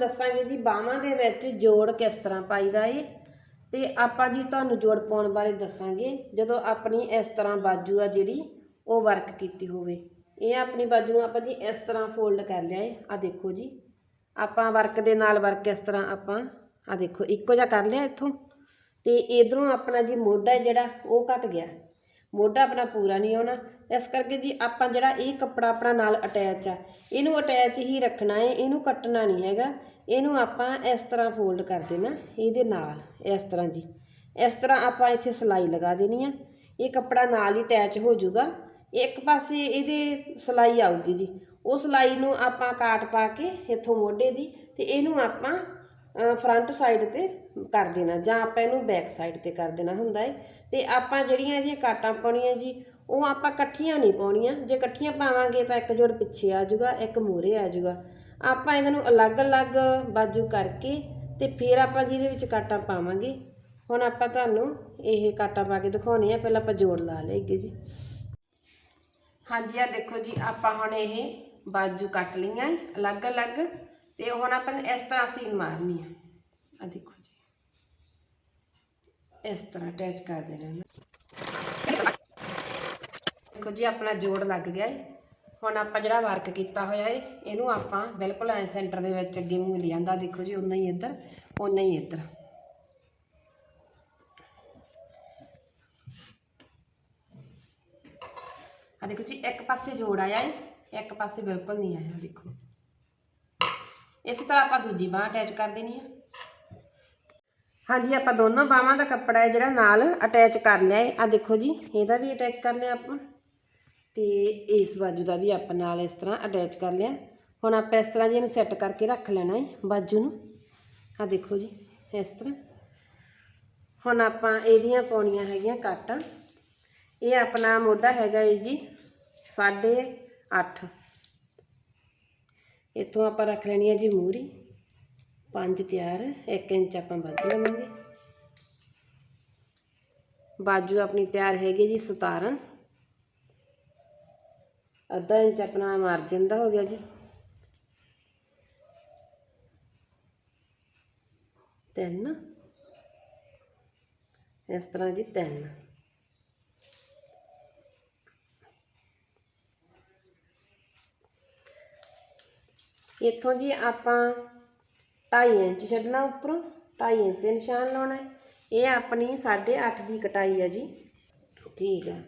ਦੱਸਾਂਗੇ ਜੀ ਬਾਹਾਂ ਦੇ ਵਿੱਚ ਜੋੜ ਕਿਸ ਤਰ੍ਹਾਂ ਪਾਈਦਾ ਏ। ਤੇ ਆਪਾਂ ਜੀ ਤੁਹਾਨੂੰ ਜੋੜ ਪਾਉਣ ਬਾਰੇ ਦੱਸਾਂਗੇ, ਜਦੋਂ ਆਪਣੀ ਇਸ ਤਰ੍ਹਾਂ ਬਾਜੂ ਆ ਜਿਹੜੀ, ਉਹ ਵਰਕ ਕੀਤੀ ਹੋਵੇ। ਇਹ ਆਪਣੀ ਬਾਜੂ ਨੂੰ ਆਪਾਂ ਜੀ ਇਸ ਤਰ੍ਹਾਂ ਫੋਲਡ ਕਰ ਲਿਆ ਏ। ਆ ਦੇਖੋ ਜੀ, ਆਪਾਂ ਵਰਕ ਦੇ ਨਾਲ ਵਰਕ ਇਸ ਤਰ੍ਹਾਂ ਆਪਾਂ ਆ ਦੇਖੋ, ਇੱਕੋ ਜਿਹਾ ਕਰ ਲਿਆ ਇੱਥੋਂ। ਤੇ ਇਧਰੋਂ ਆਪਣਾ ਜੀ ਮੋਢਾ ਜਿਹੜਾ, ਉਹ ਘਟ ਗਿਆ। ਮੋਢਾ ਆਪਣਾ ਪੂਰਾ ਨਹੀਂ ਆਉਣਾ। ਇਸ ਕਰਕੇ ਜੀ ਆਪਾਂ ਜਿਹੜਾ ਇਹ ਕੱਪੜਾ ਆਪਣਾ ਨਾਲ ਅਟੈਚ ਆ, ਇਹਨੂੰ ਅਟੈਚ ਹੀ ਰੱਖਣਾ ਹੈ ਇਹਨੂੰ ਕੱਟਣਾ ਨਹੀਂ ਹੈਗਾ। ਇਹਨੂੰ ਆਪਾਂ ਇਸ ਤਰ੍ਹਾਂ ਫੋਲਡ ਕਰ ਦੇਣਾ ਇਹਦੇ ਨਾਲ, ਇਸ ਤਰ੍ਹਾਂ ਜੀ। ਇਸ ਤਰ੍ਹਾਂ ਆਪਾਂ ਇੱਥੇ ਸਿਲਾਈ ਲਗਾ ਦੇਣੀ ਆ। ਇਹ ਕੱਪੜਾ ਨਾਲ ਹੀ ਅਟੈਚ ਹੋ ਜਾਊਗਾ। ਇੱਕ ਪਾਸੇ ਇਹਦੇ ਸਿਲਾਈ ਆਊਗੀ ਜੀ। ਉਹ ਸਿਲਾਈ ਨੂੰ ਆਪਾਂ ਕਾਟ ਪਾ ਕੇ ਇੱਥੋਂ ਮੋਢੇ ਦੀ ਤੇ ਇਹਨੂੰ ਆਪਾਂ ਫਰੰਟ ਸਾਈਡ ਤੇ ਕਰ ਦੇਣਾ, ਜਾਂ ਆਪਾਂ ਇਹਨੂੰ ਬੈਕ ਸਾਈਡ ਤੇ ਕਰ ਦੇਣਾ ਹੁੰਦਾ ਹੈ ਤੇ ਆਪਾਂ ਜਿਹੜੀਆਂ ਇਹਦੀਆਂ ਕਾਟਾਂ ਪਾਉਣੀਆਂ ਜੀ, ਉਹ ਆਪਾਂ ਇਕੱਠੀਆਂ ਨਹੀਂ ਪਾਉਣੀਆਂ। ਜੇ ਇਕੱਠੀਆਂ ਪਾਵਾਂਗੇ ਤਾਂ ਇੱਕ ਜੋੜ ਪਿੱਛੇ ਆ ਜਾਊਗਾ, ਇੱਕ ਮੂਹਰੇ ਆ ਜਾਊਗਾ। ਆਪਾਂ ਇਹਨਾਂ ਨੂੰ ਅਲੱਗ-ਅਲੱਗ ਬਾਜੂ ਕਰਕੇ ਤੇ ਫਿਰ ਆਪਾਂ ਜਿਹਦੇ ਵਿੱਚ ਕਾਟਾਂ ਪਾਵਾਂਗੇ, ਹੁਣ ਆਪਾਂ ਤੁਹਾਨੂੰ ਇਹ ਕਾਟਾਂ ਪਾ ਕੇ ਦਿਖਾਉਣੀ ਆ। ਪਹਿਲਾਂ ਆਪਾਂ ਜੋੜ ਲਾ ਲਈਏ ਜੀ। ਹਾਂਜੀ ਆ ਦੇਖੋ ਜੀ, ਆਪਾਂ ਹੁਣ ਇਹ ਬਾਜੂ ਕੱਟ ਲਈਆਂ ਏ, ਅਲੱਗ-ਅਲੱਗ। ਤੇ ਹੁਣ ਆਪਾਂ ਨੇ ਇਸ ਤਰ੍ਹਾਂ ਸੀਨ ਮਾਰਨੀ ਆ। ਆ ਦੇਖੋ ਜੀ। ਇਸ ਤਰ੍ਹਾਂ ਅਟੈਚ ਕਰ ਦੇਣਾ ਦੇਖੋ ਜੀ, ਆਪਣਾ ਜੋੜ ਲੱਗ ਗਿਆ ਏ। ਹੁਣ ਆਪਾਂ ਜਿਹੜਾ ਵਰਕ ਕੀਤਾ ਹੋਇਆ ਹੈ ਇਹਨੂੰ ਆਪਾਂ ਬਿਲਕੁਲ ਐ ਸੈਂਟਰ ਦੇ ਵਿੱਚ ਅੱਗੇ ਮੂੰਹ ਲਿਆਂਦਾ ਦੇਖੋ ਜੀ ਉਨਾ ਹੀ ਇੱਧਰ ਉਨਾ ਹੀ ਇੱਧਰ। ਆ ਦੇਖੋ ਜੀ, ਇੱਕ ਪਾਸੇ ਜੋੜ ਆਇਆ ਹੈ ਇੱਕ ਪਾਸੇ ਬਿਲਕੁਲ ਨਹੀਂ ਆਇਆ। ਦੇਖੋ। ਇਸੇ ਤਰ੍ਹਾਂ ਆਪਾਂ ਦੂਜੀ ਬਾਹ ਅਟੈਚ ਕਰ ਦੇਣੀ ਆ। ਹਾਂਜੀ, ਆਪਾਂ ਦੋਨੋਂ ਬਾਹਾਂ ਦਾ ਕੱਪੜਾ ਹੈ ਜਿਹੜਾ ਨਾਲ ਅਟੈਚ ਕਰ ਲਿਆ ਹੈ ਆ ਦੇਖੋ ਜੀ, ਇਹਦਾ ਵੀ ਅਟੈਚ ਕਰ ਲਿਆ ਆਪਾਂ। ਤੇ ਇਸ ਬਾਜੂ ਦਾ ਵੀ ਆਪਾਂ ਨਾਲ ਇਸ ਤਰ੍ਹਾਂ ਅਟੈਚ ਕਰ ਲਿਆ। ਹੁਣ ਆਪਾਂ ਇਸ ਤਰ੍ਹਾਂ ਜੀ ਇਹਨੂੰ ਸੈੱਟ ਕਰਕੇ ਰੱਖ ਲੈਣਾ ਹੈ ਬਾਜੂ ਨੂੰ। ਆ ਦੇਖੋ ਜੀ, ਇਸ ਤਰ੍ਹਾਂ। ਹੁਣ ਆਪਾਂ ਇਹਦੀਆਂ ਪਾਉਣੀਆਂ ਹੈਗੀਆਂ ਕੱਟ। ਇਹ ਆਪਣਾ ਮੋਢਾ ਹੈਗਾ ਹੈ ਜੀ 8.5 ਇੱਥੋਂ ਆਪਾਂ ਰੱਖ ਲੈਣੀ ਹੈ ਜੀ ਮੂਰੀ। ਪੰਜ ਤਿਆਰ 1 ਇੰਚ ਆਪਾਂ ਵੱਧ ਲਵਾਂਗੇ। ਬਾਜੂ ਆਪਣੀ ਤਿਆਰ ਹੈਗੀ ਜੀ 17 ਅੱਧਾ ਇੰਚ ਆਪਣਾ ਮਾਰਜਨ ਦਾ ਹੋ ਗਿਆ ਜੀ। ਤਿੰਨ। ਇਸ ਤਰ੍ਹਾਂ ਜੀ ਤਿੰਨ। ਇੱਥੋਂ ਜੀ ਆਪਾਂ 2.5 ਇੰਚ ਛੱਡਣਾ ਉੱਪਰੋਂ 2.5 ਇੰਚ ਤੇ ਨਿਸ਼ਾਨ ਲਾਉਣਾ ਇਹ ਆਪਣੀ 8.5 ਦੀ ਕਟਾਈ ਹੈ ਜੀ। ਠੀਕ ਹੈ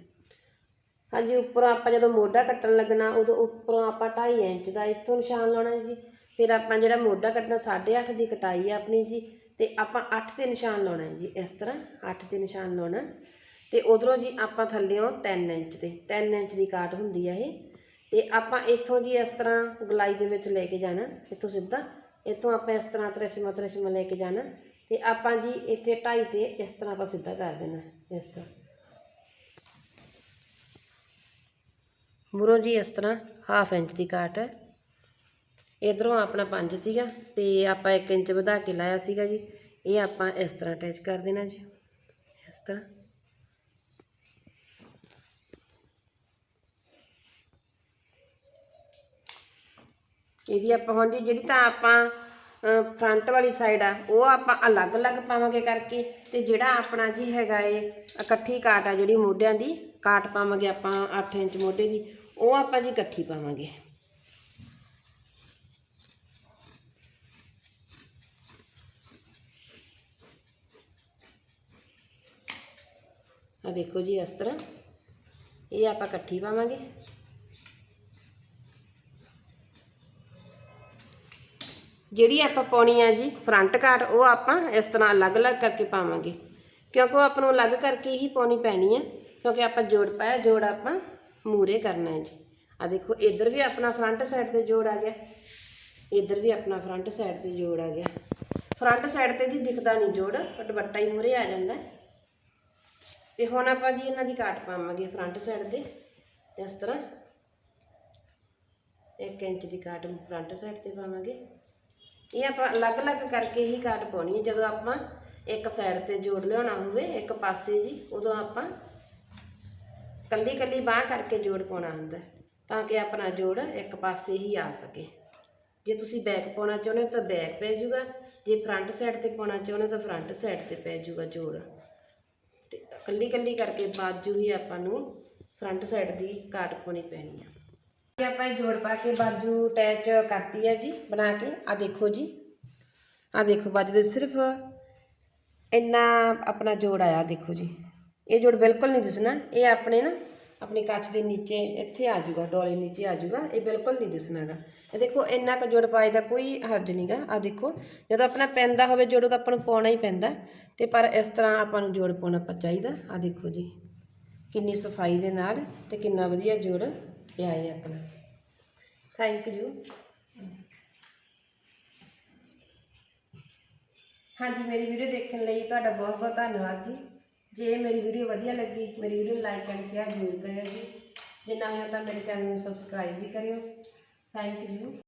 ਹਾਂਜੀ, ਉੱਪਰੋਂ ਆਪਾਂ ਜਦੋਂ ਮੋਢਾ ਕੱਟਣ ਲੱਗਣਾ, ਉਦੋਂ ਉੱਪਰੋਂ ਆਪਾਂ 2.5 ਇੰਚ ਦਾ ਇੱਥੋਂ ਨਿਸ਼ਾਨ ਲਾਉਣਾ ਜੀ। ਫਿਰ ਆਪਾਂ ਜਿਹੜਾ ਮੋਢਾ ਕੱਟਣਾ 8.5 ਦੀ ਕਟਾਈ ਹੈ ਆਪਣੀ ਜੀ, ਤੇ ਆਪਾਂ 8 ਤੇ ਨਿਸ਼ਾਨ ਲਾਉਣਾ ਜੀ, ਇਸ ਤਰ੍ਹਾਂ 8 ਤੇ ਨਿਸ਼ਾਨ ਲਾਉਣਾ। ਤੇ ਉਧਰੋਂ ਜੀ ਆਪਾਂ ਥੱਲੇੋਂ 3 ਇੰਚ ਤੇ 3 ਇੰਚ ਦੀ ਕਾਟ ਹੁੰਦੀ ਹੈ ਇਹ। ਤੇ ਆਪਾਂ ਇੱਥੋਂ ਜੀ ਇਸ ਤਰ੍ਹਾਂ ਗਲਾਈ ਦੇ ਵਿੱਚ ਲੈ ਕੇ ਜਾਣਾ, ਇੱਥੋਂ ਸਿੱਧਾ। ਇੱਥੋਂ ਆਪਾਂ ਇਸ ਤਰ੍ਹਾਂ ਤਰਸ਼ਮਾ ਤਰਸ਼ਮਾ ਲੈ ਕੇ ਜਾਣਾ ਤੇ ਆਪਾਂ ਜੀ ਇੱਥੇ ਢਾਈ ਤੇ ਇਸ ਤਰ੍ਹਾਂ ਆਪਾਂ ਸਿੱਧਾ ਕਰ ਦੇਣਾ, ਇਸ ਤਰ੍ਹਾਂ। ਮੁਰੋਂ ਜੀ ਇਸ ਤਰ੍ਹਾਂ ਹਾਫ ਇੰਚ ਦੀ ਕਾਟ ਹੈ। ਇਧਰੋਂ ਆਪਣਾ 5 ਸੀਗਾ ਤੇ ਆਪਾਂ 1 ਇੰਚ ਵਧਾ ਕੇ ਲਾਇਆ ਸੀਗਾ ਜੀ। ਇਹ ਆਪਾਂ ਇਸ ਤਰ੍ਹਾਂ ਅਟੈਚ ਕਰ ਦੇਣਾ ਜੀ, ਇਸ ਤਰ੍ਹਾਂ। ਇਹਦੀ ਆਪਾਂ ਹੁਣ ਜੀ ਜਿਹੜੀ ਤਾਂ ਆਪਾਂ ਫਰੰਟ ਵਾਲੀ ਸਾਈਡ ਆ, ਉਹ ਆਪਾਂ ਅਲੱਗ-ਅਲੱਗ ਪਾਵਾਂਗੇ ਕਰਕੇ ਤੇ ਜਿਹੜਾ ਆਪਣਾ ਜੀ ਹੈਗਾ ਏ ਇਕੱਠੀ ਕਾਟ ਆ ਜਿਹੜੀ ਮੋਢਿਆਂ ਦੀ, ਕਾਟ ਪਾਵਾਂਗੇ ਆਪਾਂ 8 ਇੰਚ ਮੋਢੇ ਦੀ, ਉਹ ਆਪਾਂ ਜੀ ਇਕੱਠੀ ਪਾਵਾਂਗੇ। ਆ ਦੇਖੋ ਜੀ ਇਸ ਤਰ੍ਹਾਂ, ਇਹ ਆਪਾਂ ਇਕੱਠੀ ਪਾਵਾਂਗੇ। ਜਿਹੜੀ ਆਪਾਂ ਪਾਉਣੀ ਆ ਜੀ ਫਰੰਟ ਕਾਟ ਉਹ ਆਪਾਂ ਇਸ ਤਰ੍ਹਾਂ ਅਲੱਗ-ਅਲੱਗ ਕਰਕੇ ਪਾਵਾਂਗੇ। ਕਿਉਂਕਿ ਉਹ ਆਪਾਂ ਨੂੰ ਅਲੱਗ ਕਰਕੇ ਹੀ ਪਾਉਣੀ ਪੈਣੀ ਹੈ ਕਿਉਂਕਿ ਆਪਾਂ ਜੋੜ ਪਾਇਆ, ਜੋੜ ਆਪਾਂ ਮੂਰੇ ਕਰਨਾ ਹੈ ਜੀ। ਆ ਦੇਖੋ, ਇੱਧਰ ਵੀ ਆਪਣਾ ਫਰੰਟ ਸਾਈਡ ਤੇ ਜੋੜ ਆ ਗਿਆ, ਇੱਧਰ ਵੀ ਆਪਣਾ ਫਰੰਟ ਸਾਈਡ ਤੇ ਜੋੜ ਆ ਗਿਆ। ਫਰੰਟ ਸਾਈਡ ਤੇ ਜੀ ਦਿਖਦਾ ਨਹੀਂ ਜੋੜ ਦੁਪੱਟਾ ਹੀ ਮੂਰੇ ਆ ਜਾਂਦਾ ਤੇ ਹੁਣ ਆਪਾਂ ਜੀ ਇਹਨਾਂ ਦੀ ਕਾਟ ਪਾਵਾਂਗੇ ਫਰੰਟ ਸਾਈਡ ਤੇ, ਇਸ ਤਰ੍ਹਾਂ। 1 ਇੰਚ ਦੀ ਕਾਟ ਫਰੰਟ ਸਾਈਡ ਤੇ ਪਾਵਾਂਗੇ। ਇਹ ਆਪਾਂ ਅਲੱਗ-ਅਲੱਗ ਕਰਕੇ ਹੀ ਕਾਟ ਪਾਉਣੀ ਹੈ। ਜਦੋਂ ਆਪਾਂ ਇੱਕ ਸਾਈਡ ਤੇ ਜੋੜ ਲਿਆਉਣਾ ਹੋਵੇ, ਇੱਕ ਪਾਸੇ ਜੀ, ਉਦੋਂ ਆਪਾਂ ਕੱਲੀ ਕੱਲੀ ਬਾਹ ਕਰਕੇ ਜੋੜ ਪਾਉਣਾ ਹੁੰਦਾ ਤਾਂ ਕਿ ਆਪਣਾ ਜੋੜ ਇੱਕ ਪਾਸੇ ਹੀ ਆ ਸਕੇ। ਜੇ ਤੁਸੀਂ ਬੈਕ ਪਾਉਣਾ ਚਾਹੁੰਦੇ ਹੋ ਤਾਂ ਬੈਕ ਪੈ ਜਾਊਗਾ ਜੇ ਫਰੰਟ ਸਾਈਡ ਤੇ ਪਾਉਣਾ ਚਾਹੁੰਦੇ ਤਾਂ ਫਰੰਟ ਸਾਈਡ ਤੇ ਪੈ ਜਾਊਗਾ ਜੋੜ। ਤੇ ਕੱਲੀ ਕੱਲੀ ਕਰਕੇ ਬਾਜੂ ਹੀ ਆਪਾਂ ਨੂੰ ਫਰੰਟ ਸਾਈਡ ਦੀ ਕਾਟ ਪਾਉਣੀ ਪੈਣੀ ਆ। ਤੇ ਆਪਾਂ ਇਹ ਜੋੜ ਪਾ ਕੇ ਬਾਜੂ ਅਟੈਚ ਕਰਤੀ ਹੈ ਜੀ, ਬਣਾ ਕੇ। ਆ ਦੇਖੋ ਜੀ। ਆ ਦੇਖੋ ਬਾਜੂ ਦੇ ਸਿਰਫ ਇੰਨਾ ਆਪਣਾ ਜੋੜ ਆਇਆ, ਦੇਖੋ ਜੀ। ਇਹ ਜੋੜ ਬਿਲਕੁਲ ਨਹੀਂ ਦਿਸਣਾ। ਇਹ ਆਪਣੇ ਨਾ, ਆਪਣੀ ਕੱਚ ਦੇ ਨੀਚੇ ਇੱਥੇ ਆ ਜਾਊਗਾ, ਡੋਲੇ ਨੀਚੇ ਆ ਜਾਊਗਾ। ਇਹ ਬਿਲਕੁਲ ਨਹੀਂ ਦਿਸਣਾਗਾ। ਇਹ ਦੇਖੋ, ਇੰਨਾ ਕੁ ਜੋੜ ਪਾਏ ਦਾ ਕੋਈ ਹਰਜ ਨਹੀਂਗਾ। ਆ ਦੇਖੋ, ਜਦੋਂ ਆਪਣਾ ਪੈਂਦਾ ਹੋਵੇ ਜੋੜ ਤਾਂ ਆਪਾਂ ਨੂੰ ਪਾਉਣਾ ਹੀ ਪੈਂਦਾ। ਤੇ ਪਰ ਇਸ ਤਰ੍ਹਾਂ ਆਪਾਂ ਨੂੰ ਜੋੜ ਪਾਉਣਾ ਚਾਹੀਦਾ। ਆ ਦੇਖੋ ਜੀ। ਕਿੰਨੀ ਸਫ਼ਾਈ ਦੇ ਨਾਲ ਤੇ ਕਿੰਨਾ ਵਧੀਆ ਜੋੜ ਪਿਆ ਹੈ ਆਪਣਾ। ਥੈਂਕ ਯੂ ਹਾਂਜੀ, ਮੇਰੀ ਵੀਡੀਓ ਦੇਖਣ ਲਈ ਤੁਹਾਡਾ ਬਹੁਤ ਬਹੁਤ ਧੰਨਵਾਦ ਜੀ। ਜੇ ਮੇਰੀ ਵੀਡੀਓ ਵਧੀਆ ਲੱਗੀ, ਮੇਰੀ ਵੀਡੀਓ ਨੂੰ ਲਾਈਕ ਐਂਡ ਸ਼ੇਅਰ ਜ਼ਰੂਰ ਕਰਿਓ ਜੀ। ਜੇ ਨਵੇਂ ਹੋ ਤਾਂ ਮੇਰੇ ਚੈਨਲ ਨੂੰ ਸਬਸਕ੍ਰਾਈਬ ਵੀ ਕਰਿਓ। Thank you